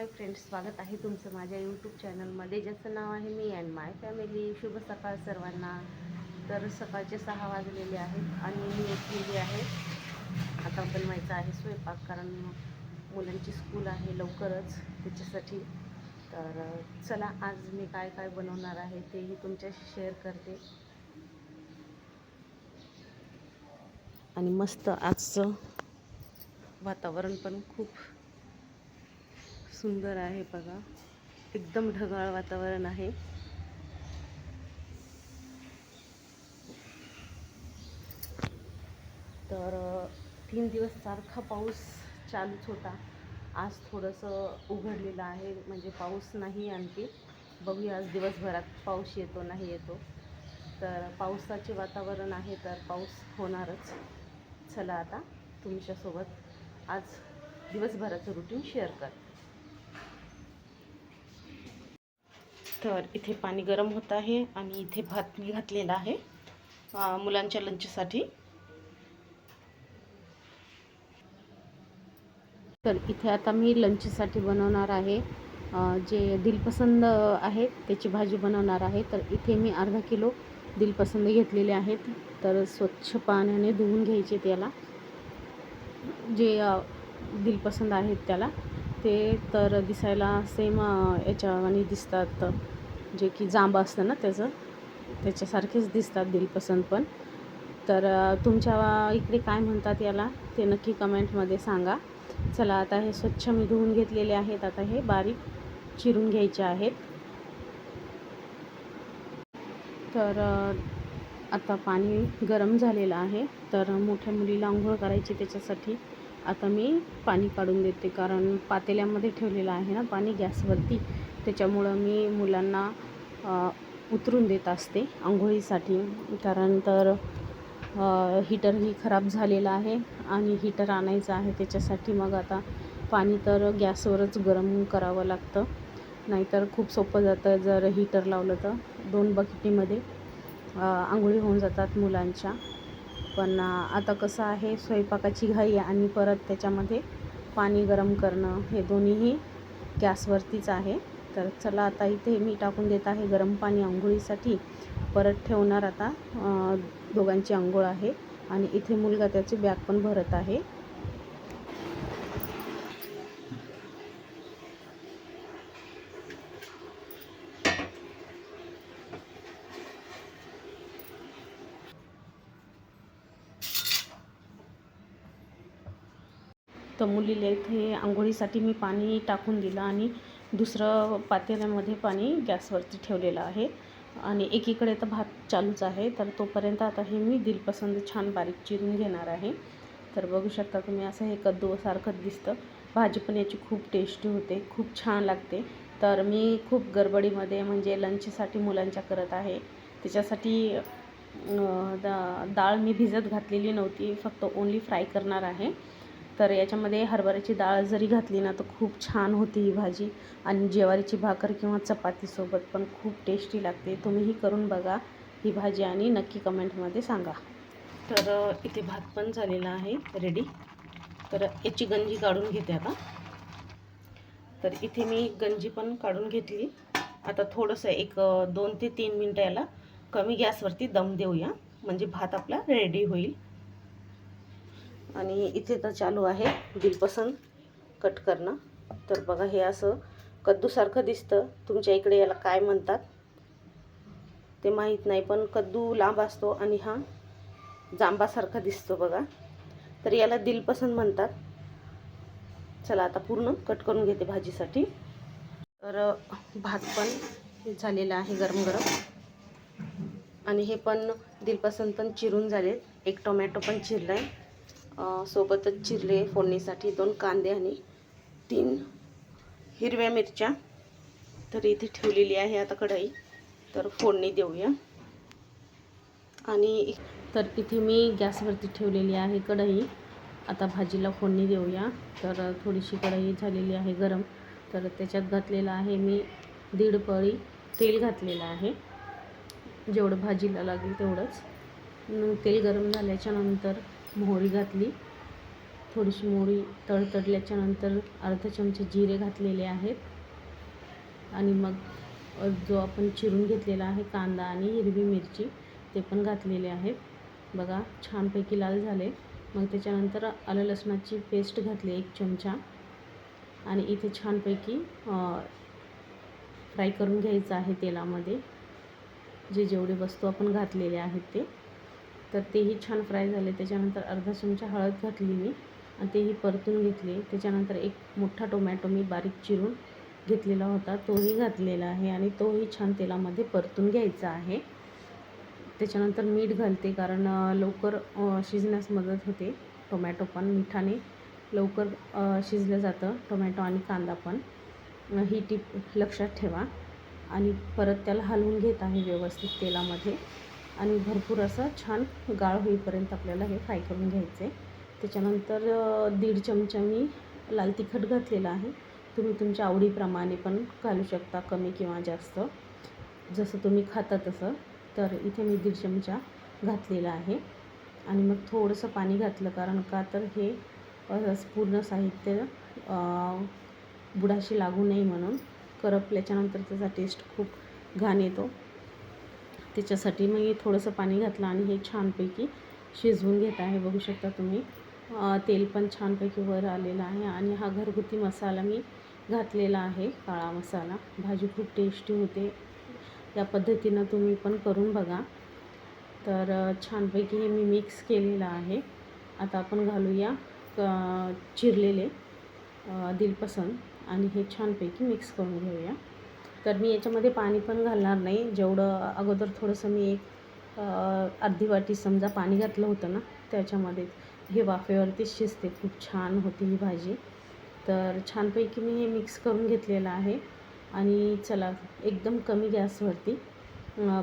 Hi friends स्वागत आहे तुमचं माझ्या यूट्यूब चॅनलमध्ये. ज्याचं नाव आहे मी अँड माय फॅमिली. शुभ सकाळ सर्वांना. तर सकाळचे सहा वाजलेले आहेत आणि मी उठलेली आहे. आता बनवायचं आहे स्वयंपाक कारण मुलांची स्कूल आहे लवकरच त्याच्यासाठी. तर चला आज मी काय काय बनवणार आहे तेही तुमच्याशी शेअर करते. आणि मस्त आजचं वातावरण पण खूप सुंदर आहे बघा. एकदम ढगाळ वातावरण आहे. तर तीन दिवस सारखा पाऊस चालूच होता. आज थोडंसं उघडलेलं आहे म्हणजे पाऊस नाही आणखी. बघूया आज दिवसभरात पाऊस येतो नाही येतो. तर पावसाचे वातावरण आहे तर पाऊस होणारच. चला आता तुमच्यासोबत आज दिवसभराचं रुटीन शेअर कर तर इथे पाणी गरम होत आहे आणि इथे भात मी घातलेला आहे मुलांच्या लंचसाठी तर इथे आता मी लंचसाठी बनवणार आहे जे दिलपसंद आहे त्याची भाजी बनवणार आहे. तर इथे मी अर्धा किलो दिलपसंद घेतलेले आहेत. तर स्वच्छ पाण्याने धुवून घ्यायचे त्याला. जे दिलपसंद आहेत त्याला ते तर दिसायला सेम याच्यावानी दिसतात. जे की जांब असतं ना त्याचं त्याच्यासारखेच दिसतात दिलपसंत पण. तर तुमच्या इकडे काय म्हणतात याला ते नक्की कमेंटमध्ये सांगा. चला आता हे स्वच्छ मी धुवून घेतलेले आहेत आता हे बारीक चिरून घ्यायचे आहेत. तर आता पाणी गरम झालेलं आहे तर मोठ्या मुलीला आंघोळ करायची त्याच्यासाठी आता मी पाणी काढून देते कारण पातेल्यामध्ये ठेवलेलं आहे ना पाणी गॅसवरती. त्याच्यामुळं मी मुलांना उतरून देत असते आंघोळीसाठी. कारण तर हीटरही खराब झालेलं आहे आणि हीटर आणायचं आहे त्याच्यासाठी मग आता पाणी तर गॅसवरच गरम करावं लागतं. नाहीतर खूप सोपं जातं जर हीटर लावलं तर. दोन बकेटीमध्ये आंघोळी होऊन जातात मुलांच्या. पण आता कसं आहे स्वयंपाकाची घाई आणि परत त्याच्यामध्ये पाणी गरम करणं हे दोन्हीही गॅसवरतीच आहे. तर चला आता इथे मी टाकून देत आहे गरम पाणी आंघोळीसाठी. परत ठेवणार आता दोघांची आंघोळ आहे आणि इथे मुलगा त्याची बॅग पण भरत आहे. तर मुलीला इथे आंघोळीसाठी मी पाणी टाकून दिलं आणि दुसरं पातेल्यामध्ये पाणी गॅसवरती ठेवलेलं आहे. आणि एकीकडे तर भात चालूच आहे तर तोपर्यंत आता हे मी दिलपसंद छान बारीक चिरून घेणार आहे. तर बघू शकता तुम्ही असं हे कद्दूसारखं दिसतं. भाजी पण याची खूप टेस्टी होते खूप छान लागते. तर मी खूप गडबडीमध्ये म्हणजे लंचसाठी मुलांच्या करत आहे. त्याच्यासाठी दा डाळ मी भिजत घातलेली नव्हती फक्त ओन्ली फ्राय करणार आहे. तर याच्यामध्ये हरभऱ्याची डाळ जरी घातली ना तर खूप छान होती ही भाजी. आणि ज्वारीची भाकर किंवा चपातीसोबत पण खूप टेस्टी लागते. तुम्हीही करून बघा ही भाजी आणि नक्की कमेंटमध्ये सांगा. तर इथे भात पण झालेला आहे रेडी तर याची गंजी काढून घेते आता. तर इथे मी गंजी पण काढून घेतली. आता थोडंसं एक दोन ते तीन मिनटं याला कमी गॅसवरती दम देऊया. म्हणजे भात आपला रेडी होईल. आणि इथे तर चालू आहे दिलपसंद कट करणं. तर बघा हे असं कद्दूसारखं दिसतं. तुमच्या इकडे याला काय म्हणतात ते माहीत नाही पण कद्दू लांब असतो आणि हा जांबासारखा दिसतो बघा. तर याला दिलपसंद म्हणतात. चला आता पूर्ण कट करून घेते भाजीसाठी. तर भात पण झालेला आहे गरम गरम आणि हे पण दिलपसंत पण चिरून झाले एक टोमॅटो पण चिरला आहे सोबतच चिरले फोडणीसाठी दोन कांदे आणि तीन हिरव्या मिरच्या तर इथे ठेवलेली आहे आता कढई. तर फोडणी देऊया. आणि तर इथे मी गॅसवरती ठेवलेली आहे कढई. आता भाजीला फोडणी देऊया. तर थोडीशी कढई झालेली आहे गरम. तर त्याच्यात घातलेलं आहे मी दीड पळी तेल घातलेलं आहे. जेवढं भाजीला लागेल तेवढंच. तेल गरम झाल्याच्यानंतर मोहरी घातली. थोडीशी मोहरी तडतडल्याच्यानंतर अर्धा चमचे जिरे घातलेले आहेत. आणि मग जो आपण चिरून घेतलेला आहे कांदा आणि हिरवी मिरची ते पण घातलेले आहेत. बघा छानपैकी लाल झाले. मग त्याच्यानंतर आलं लसणाची पेस्ट घातली एक चमचा. आणि इथे छानपैकी फ्राय करून घ्यायचं आहे तेलामध्ये. जे जेवढे वस्तू आपण घातलेले आहेत ते. तर तेही छान फ्राय झाले. त्याच्यानंतर अर्धा चमचा हळद घातली मी आणि तेही परतून घेतली. त्याच्यानंतर एक मोठा टोमॅटो मी बारीक चिरून घेतलेला होता. तोही घातलेला आहे आणि तोही छान तेलामध्ये परतून घ्यायचा आहे. त्याच्यानंतर मीठ घालते कारण लवकर शिजण्यास मदत होते. टोमॅटो पण मिठाने लवकर शिजलं जातं. टोमॅटो आणि कांदा पण. ही टीप लक्षात ठेवा. आणि परत त्याला हलवून घेत आहे व्यवस्थित तेलामध्ये. आणि भरपूर असं छान गाळ होईपर्यंत आपल्याला हे फ्राय करून घ्यायचे. त्याच्यानंतर दीड चमचा मी लाल तिखट घातलेला आहे. तुम्ही तुमच्या आवडीप्रमाणे पण घालू शकता कमी किंवा जास्त. जसं तुम्ही खाता तसं. तर इथे मी दीड चमचा घातलेला आहे. आणि मग थोडंसं पाणी घातलं कारण का तर हे पूर्ण साहित्य बुडाशी लागू नये म्हणून. करपल्याच्यानंतर त्याचा टेस्ट खूप घाण येतो. त्याच्यासाठी मी थोडंसं पाणी घातलं आणि हे छानपैकी शिजवून घेत आहे. बघू शकता तुम्ही. तेल पण छानपैकी वर आलेलं आहे आणि हा घरगुती मसाला मी घातलेला आहे काळा मसाला. भाजी खूप टेस्टी होते. या पद्धतीनं तुम्ही पण करून बघा. तर छानपैकी हे मी मिक्स केलेलं आहे. आता आपण घालूया क- चिरलेले दिलपसंद आणि हे छानपैकी मिक्स करून घेऊया. तर मी याच्यामध्ये पाणी पण घालणार नाही. जेवढं अगोदर थोडंसं मी एक अर्धी वाटी समजा पाणी घातलं होतं ना त्याच्यामध्ये हे वाफेवरती शिजते. खूप छान होती ही भाजी. तर छानपैकी मी हे मिक्स करून घेतलेलं आहे. आणि चला एकदम कमी गॅसवरती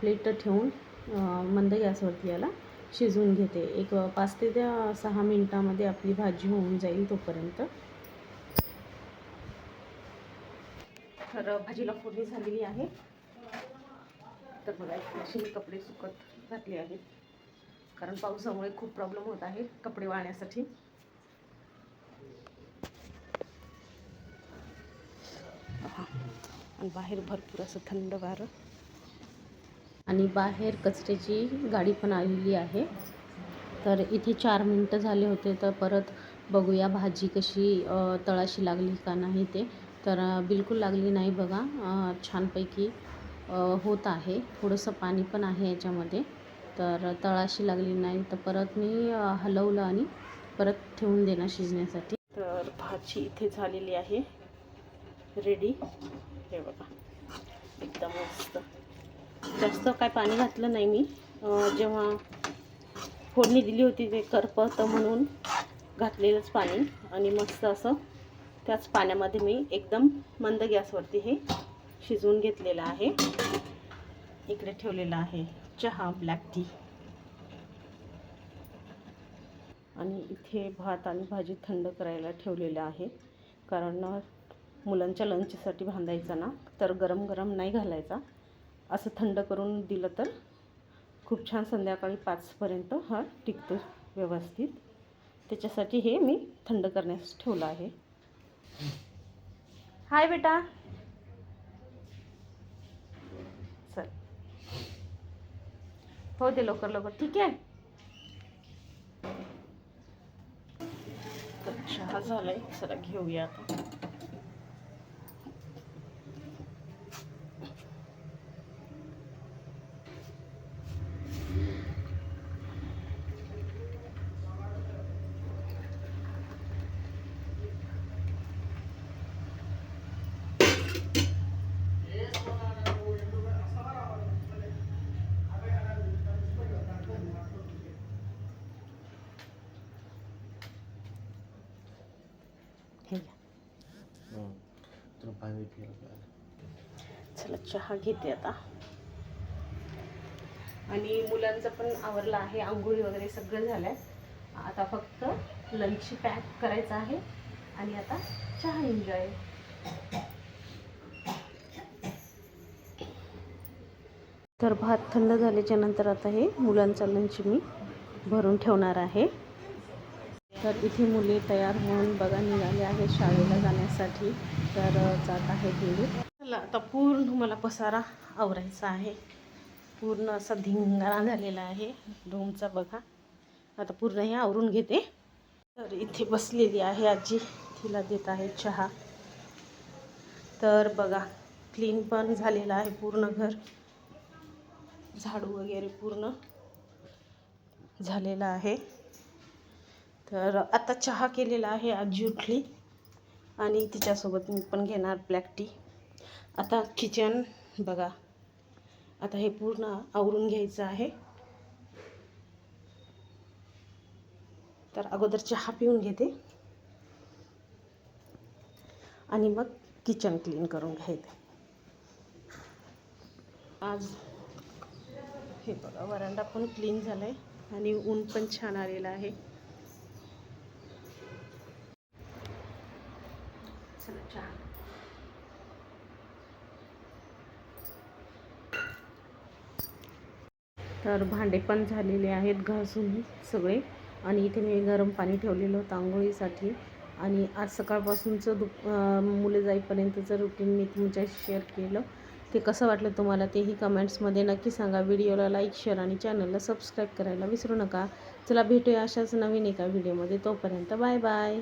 प्लेट ठेवून मंद गॅसवरती याला शिजवून घेते. एक पाच ते त्या सहा मिनटामध्ये आपली भाजी होऊन जाईल तोपर्यंत. तर भाजीला फोडणी झालेली आहे. तर बघा असे मी कपडे सुकत घातले आहेत. कारण पावसामुळे खूप प्रॉब्लेम होत आहे कपडे वाळण्यासाठी. आणि बाहेर भरपूर असं थंड वारं. आणि बाहेर कचऱ्याची गाडी पण आलेली आहे. तर इथे चार मिनटं झाले होते तर परत बघूया भाजी कशी तळाशी लागली का नाही ते. तर बिलकुल लागली नाही बघा. छानपैकी होत आहे. थोडंसं पाणी पण आहे याच्यामध्ये. तर तळाशी लागली नाही. तर परत मी हलवलं आणि परत ठेवून देणं शिजण्यासाठी. तर भाजी इथे झालेली आहे. रेडी हे बघा. एकदम मस्त. जास्त काय पाणी घातलं नाही मी. जेव्हा फोडणी दिली होती ते करपतं म्हणून घातलेलंच पाणी. आणि मस्त असं त्याच पाण्यामध्ये मी एकदम मंद गॅसवरती हे शिजवून घेतलेलं आहे. इकडे ठेवलेलं आहे चहा ब्लॅक टी आणि इथे भात आणि भाजी थंड करायला ठेवलेलं आहे. कारण मुलांच्या लंचसाठी बांधायचा ना तर गरम गरम नाही घालायचा. असं थंड करून दिलं तर खूप छान संध्याकाळी पाचपर्यंत हा टिकतो व्यवस्थित. त्याच्यासाठी हे मी थंड करण्यास ठेवलं आहे. हाय बेटा. चल. हो दे लवकर लवकर. ठीक आहे? तर चहा झालाय चला घेऊया आता हे घ्या तुला पाणी पियाला चला चहा घेते आता. आणि मुलांचं पण आवरलं आहे आंघोळी वगैरे सगळं झालंय. आता फक्त लंच पॅक करायचं आहे आणि आता चहा एन्जॉय तर भात थंड झाल्याच्यानंतर आता हे मुलांचा लंच मी भरून ठेवणार आहे. तर इथे मुले तयार होऊन बघा निघाले आहेत शाळेला जाण्यासाठी. तर जात आहेत मुले. चला आता पूर्ण मला पसारा आवरायचा आहे. पूर्ण असा धिंगाणा झालेला आहे. रूमचा बघा. आता पूर्ण हे आवरून घेते. तर इथे बसलेली आहे आजी. तिला देत आहे चहा. तर बघा क्लीन पण झालेलं आहे पूर्ण घर. झाडू वगैरे पूर्ण झालेला आहे. तर आता चहा केलेला आहे आजी उठली. आणि तिच्यासोबत मी पण घेणार ब्लॅक टी आता किचन बघा. आता हे पूर्ण आवरून घ्यायचं आहे. तर अगोदर चहा पिऊन घेते. आणि मग किचन क्लीन करून घ्यायचे आज हे बघा वरांडा पण क्लीन झाला आहे आणि ऊन पण छान आलेलं आहे. चला तर भांडे पण झालेले आहेत घासून सगळे. आणि इथे मी गरम पाणी ठेवलेलं होतं आंघोळीसाठी. आणि आज सकाळपासूनचं दुप मुलं जाईपर्यंतचं रुटीन मी तुमच्याशी शेअर केलं. ते कसं वाटलं तुम्हाला तेही कमेंट्समध्ये नक्की सांगा. व्हिडिओला लाईक शेअर आणि चॅनलला सबस्क्राईब करायला विसरू नका. चला भेटूया अशाच नवीन एका व्हिडिओमध्ये तोपर्यंत बाय बाय